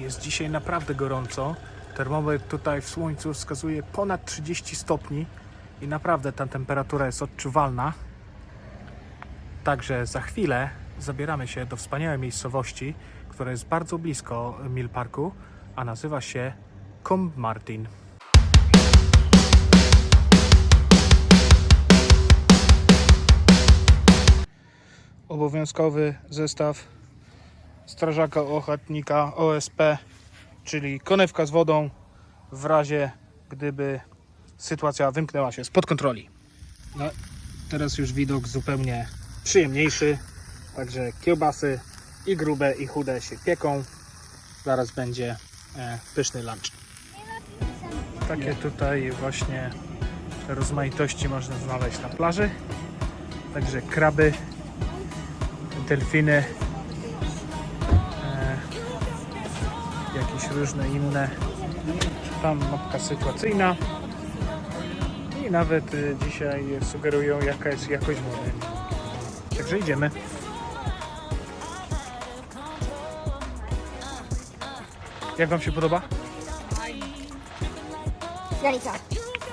Jest dzisiaj naprawdę gorąco. Termometr tutaj w słońcu wskazuje ponad 30 stopni i naprawdę ta temperatura jest odczuwalna. Także za chwilę zabieramy się do wspaniałej miejscowości, która jest bardzo blisko Mill Parku, a nazywa się Combe Martin. Obowiązkowy zestaw strażaka ochotnika OSP, czyli konewka z wodą w razie gdyby sytuacja wymknęła się spod kontroli. No, teraz już widok zupełnie przyjemniejszy, także kiełbasy i grube i chude się pieką. Zaraz będzie e, pyszny lunch. Takie tutaj właśnie rozmaitości można znaleźć na plaży. Także kraby, delfiny, jakieś różne inne. Tam mapka sytuacyjna. I nawet y, dzisiaj sugerują jaka jest jakość wody. Także idziemy. Jak Wam się podoba? No i co?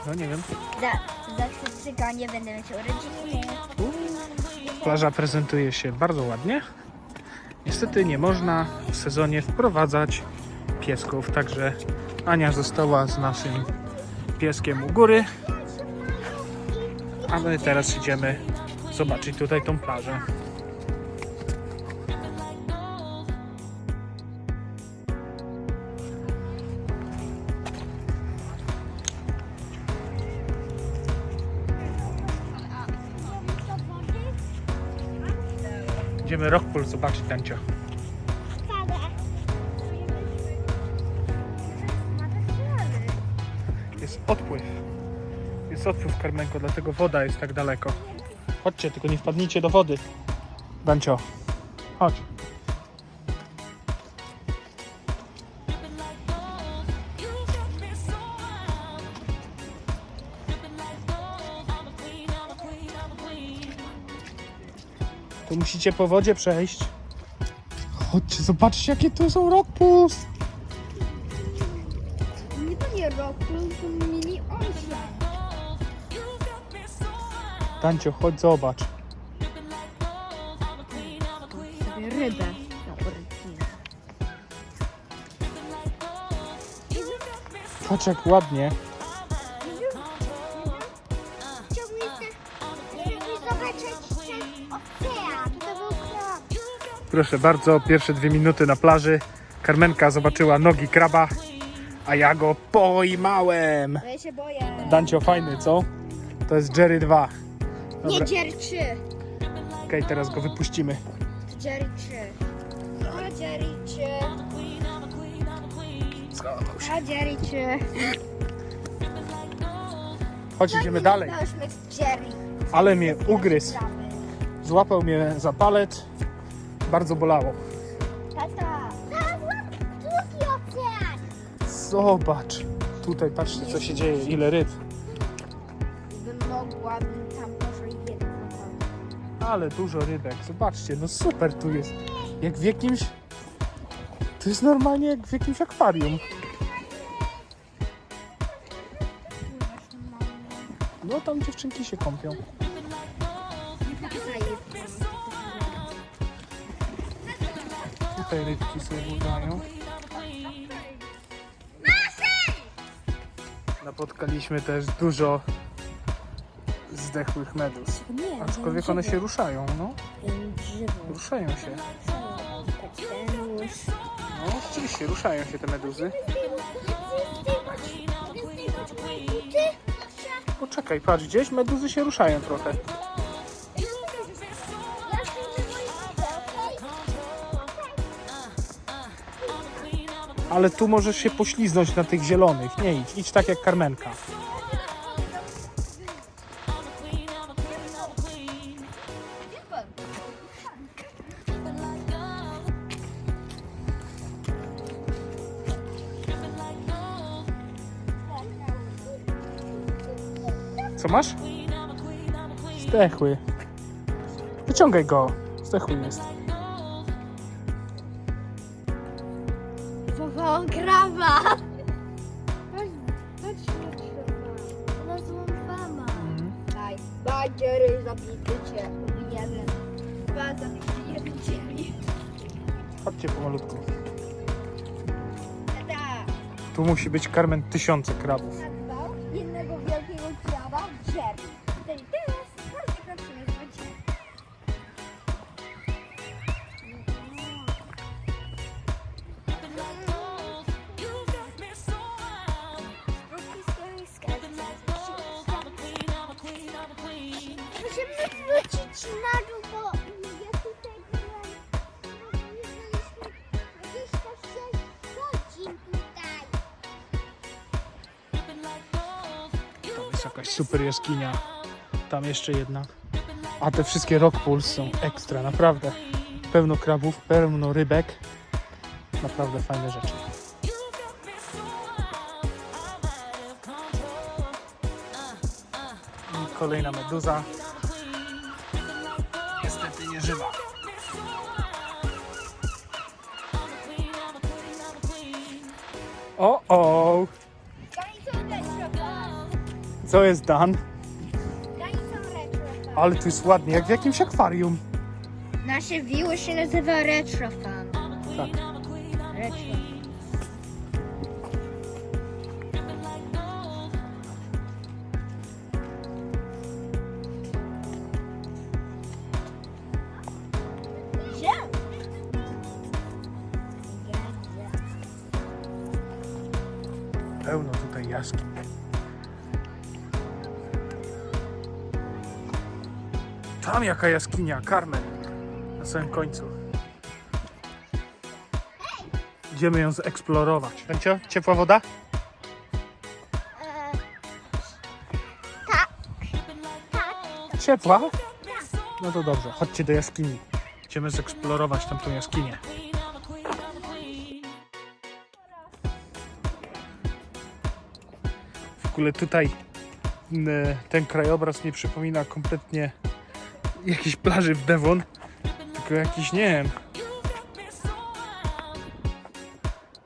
No nie wiem. Za, za tygodnie będę urodziny. Plaża prezentuje się bardzo ładnie. Niestety nie można w sezonie wprowadzać piesków, także Ania została z naszym pieskiem u góry. A my teraz idziemy zobaczyć tutaj tą plażę. Idziemy Rockpool zobaczyć Tancio. Jest odpływ. Jest odpływ Karmenko, dlatego woda jest tak daleko. Chodźcie, tylko nie wpadnijcie do wody. Dancio, chodź. Tu musicie po wodzie przejść. Chodźcie, zobaczcie jakie tu są rockpools. Roku. Tancio, chodź zobacz. Sobie rybę. Patrz jak ładnie. Proszę bardzo, pierwsze dwie minuty na plaży. Karmenka zobaczyła nogi kraba, a ja go pojmałem. Ja się boję. Dancio, fajny, co? To jest Jerry 2. Nie Dobra, Jerry 3. okej, teraz go wypuścimy. Jerry 3. O Jerry 3. A Jerry 3. Chodź, idziemy dalej. Dałyśmy z Jerry. Ale mnie ugryzł. Złapał mnie za palec. Bardzo bolało. Zobacz. Tutaj patrzcie, co się dzieje. Ile ryb. Mogła tam może jedną. Ale dużo rybek. Zobaczcie, no super tu jest. Jak w jakimś... To jest normalnie jak w jakimś akwarium. No tam dziewczynki się kąpią. Tutaj rybki sobie biegają. Napotkaliśmy też dużo zdechłych medus. Nie, Aczkolwiek one się ruszają, no. Ruszają się. Kapelusz. No, rzeczywiście, ruszają się te meduzy. Poczekaj, patrz, gdzieś meduzy się ruszają trochę. Ale tu możesz się pośliznąć na tych zielonych. Nie idź, idź tak jak Karmenka. Co masz? Zdechły. Wyciągaj go. Zdechły jest. Kraba. Patrz, patrz na kraba. Ona złapała. Daj, daj Jerry, zabity cię. Wiem. Dwa zabity Jerry. Chodźcie pomalutku. Tata. Tu musi być karmen tysiące krabów. Jest jakaś super jaskinia. Tam jeszcze jedna. A te wszystkie rock pools są ekstra, naprawdę. Pełno krabów, pełno rybek. Naprawdę fajne rzeczy. I kolejna meduza. Niestety nie żywa. O, o! Co jest Dan? Ale tu jest ładnie, jak w jakimś akwarium. Nasze wiły się nazywa retrofan. Tak. Retrofan. Gdzie? Pełno tutaj jaskiń. Tam jaka jaskinia, Carmen. Na samym końcu. Idziemy ją zeksplorować. Będzie ciepła woda? Tak. Tak. Ciepła? No to dobrze, chodźcie do jaskini. Idziemy zeksplorować tamtą jaskinię. W ogóle tutaj n- ten krajobraz nie przypomina kompletnie jakiejś plaży w Devon, tylko jakiś, nie wiem,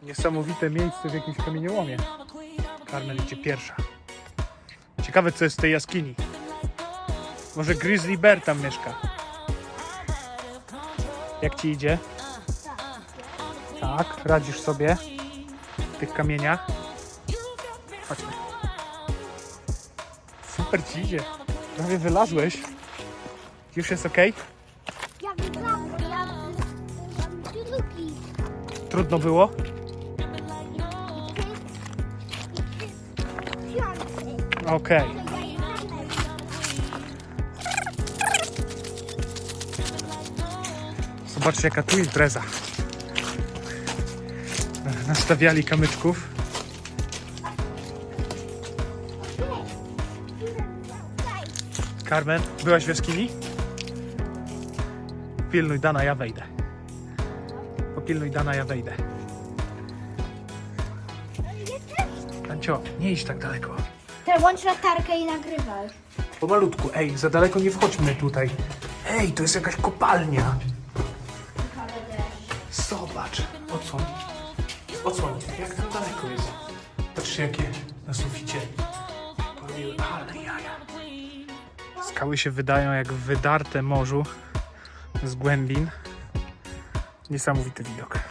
niesamowite miejsce w jakimś kamieniołomie. Carmen idzie pierwsza. Ciekawe co jest w tej jaskini. Może Grizzly Bear tam mieszka. Jak ci idzie? Tak, radzisz sobie w tych kamieniach. Chodźmy. Super ci idzie. Prawie wylazłeś. Już jest ok? Ja wygrałam, ja byłam drugi. Trudno było? Okej. Jestem Zobaczcie jaka tu breza. Nastawiali kamyczków. Carmen, byłaś w jaskini? Pilnuj Dana, ja wejdę. Popilnuj Dana, ja wejdę. Ancio, nie idź tak daleko. Włącz latarkę i nagrywaj. Pomalutku, ej, za daleko nie wchodźmy tutaj. Ej, to jest jakaś kopalnia. Zobacz, odsłoń. Odsłoń, jak tam daleko jest. Patrzcie, jakie na suficie. Porobiły ale jaja. Skały się wydają jak wydarte morzu z głębin. Niesamowity widok.